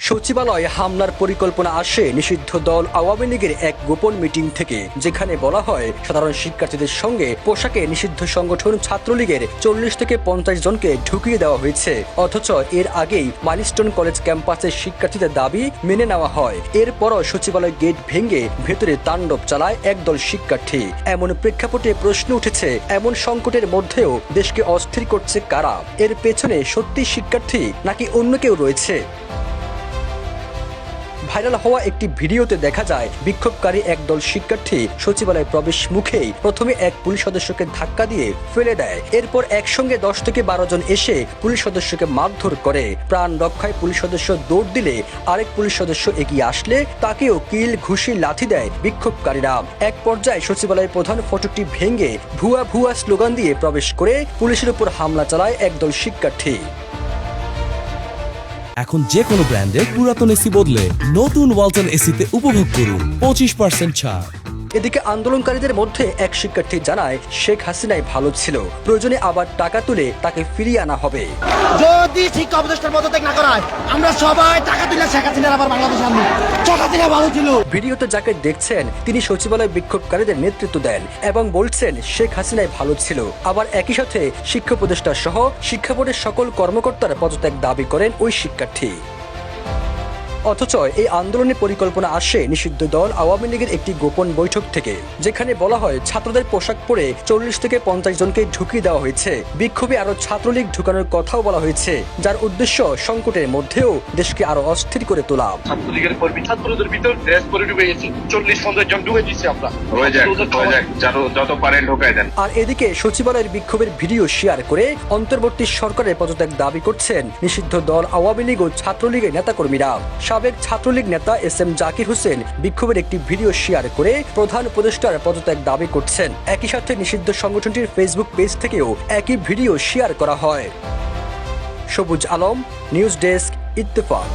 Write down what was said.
সচিবালয়ে হামলার পরিকল্পনা আসে নিষিদ্ধ দল আওয়ামী লীগের এক গোপন মিটিং থেকে, যেখানে বলা হয়, সাধারণ শিক্ষার্থীদের সঙ্গে পোশাকে নিষিদ্ধ সংগঠন ছাত্রলীগের চল্লিশ থেকে পঞ্চাশ জনকে ঢুকিয়ে দেওয়া হয়েছে। অথচ এর আগেই মাইলস্টোন কলেজ ক্যাম্পাসের শিক্ষার্থীদের দাবি মেনে নেওয়া হয়। এরপরও সচিবালয় গেট ভেঙে ভেতরে তাণ্ডব চালায় একদল শিক্ষার্থী। এমন প্রেক্ষাপটে প্রশ্ন উঠেছে, এমন সংকটের মধ্যেও দেশকে অস্থির করছে কারা? এর পেছনে সত্যি শিক্ষার্থী নাকি অন্য কেউ রয়েছে? ভাইরাল হওয়া একটি ভিডিওতে দেখা যায়, বিক্ষোভকারী একদল শিক্ষার্থী সচিবালয় প্রবেশ মুখেই প্রথমে এক পুলিশ সদস্যকে ধাক্কা দিয়ে ফেলে দেয়। এরপর একসঙ্গে দশ থেকে বারো জন এসে পুলিশ সদস্যকে মারধর করে। প্রাণ রক্ষায় পুলিশ সদস্য দৌড় দিলে আরেক পুলিশ সদস্য এগিয়ে আসলে তাকেও কিল, ঘুষি লাথি দেয় বিক্ষোভকারীরা। এক পর্যায়ে সচিবালয়ের প্রধান ফটকটি ভেঙে ভুয়া ভুয়া স্লোগান দিয়ে প্রবেশ করে পুলিশের উপর হামলা চালায় একদল শিক্ষার্থী। এখন যে কোনো ব্র্যান্ডের পুরাতন এসি বদলে নতুন ওয়ালটন এসিতে উপভোগ করুন। পঁচিশ পার্সেন্ট ছাড়। এদিকে আন্দোলনকারীদের মধ্যে এক শিক্ষার্থী জানায় শেখ হাসিনাই ভালো ছিল। প্রয়োজনে আবার টাকা তুলে তাকে ফিরিয়ে আনা হবে। যদি শিক্ষা উপদেষ্টার পদত্যাগ না করায় আমরা সবাই টাকা তুলে শেখ হাসিনার আবার বাংলাদেশে আনব। শেখ হাসিনা ভালো ছিল। ভিডিওতে যাকে দেখছেন তিনি সচিবালয় বিক্ষোভকারীদের নেতৃত্ব দেন এবং বলছেন শেখ হাসিনাই ভালো ছিল। আবার একই সাথে শিক্ষা উপদেষ্টা সহ শিক্ষা বোর্ডের সকল কর্মকর্তার পদত্যাগ দাবি করেন ওই শিক্ষার্থী। অথচ এই আন্দোলনের পরিকল্পনা আসে নিষিদ্ধ দল আওয়ামী লীগের একটি গোপন বৈঠক থেকে যেখানে বলা হয় ছাত্রদের পোশাক পরে চল্লিশ থেকে পঞ্চাশ জনকে ঢুকিয়ে দেওয়া হয়েছে। বিক্ষোভে আরও ছাত্রলীগ ঢুকানোর কথাও বলা হয়েছে যার উদ্দেশ্য সংকটের মধ্যেও দেশকে আরও অস্থির করে তোলা। ছাত্রলীগের কর্মী ছাত্রদের ভিতর ড্রেস করে ডুবে গেছে চল্লিশ পঞ্চাশ জন ডুবে দিচ্ছে আমরা। যত পারেন ঢোকায় দেন। আর এদিকে সচিবালয়ের বিক্ষোভের ভিডিও শেয়ার করে অন্তর্বর্তী সরকারের পদত্যাগ দাবি করছেন নিষিদ্ধ দল আওয়ামী লীগ ও ছাত্রলীগের নেতাকর্মীরা। সাবেক ছাত্রলীগ নেতা এস এম জাকির হোসেন বিক্ষোভের একটি ভিডিও শেয়ার করে প্রধান উপদেষ্টার পদত্যাগ দাবি করছেন। একই সাথে নিষিদ্ধ সংগঠনটির ফেসবুক পেজ থেকেও একই ভিডিও শেয়ার করা হয়। সবুজ আলম, নিউজ ডেস্ক, ইত্তেফাক।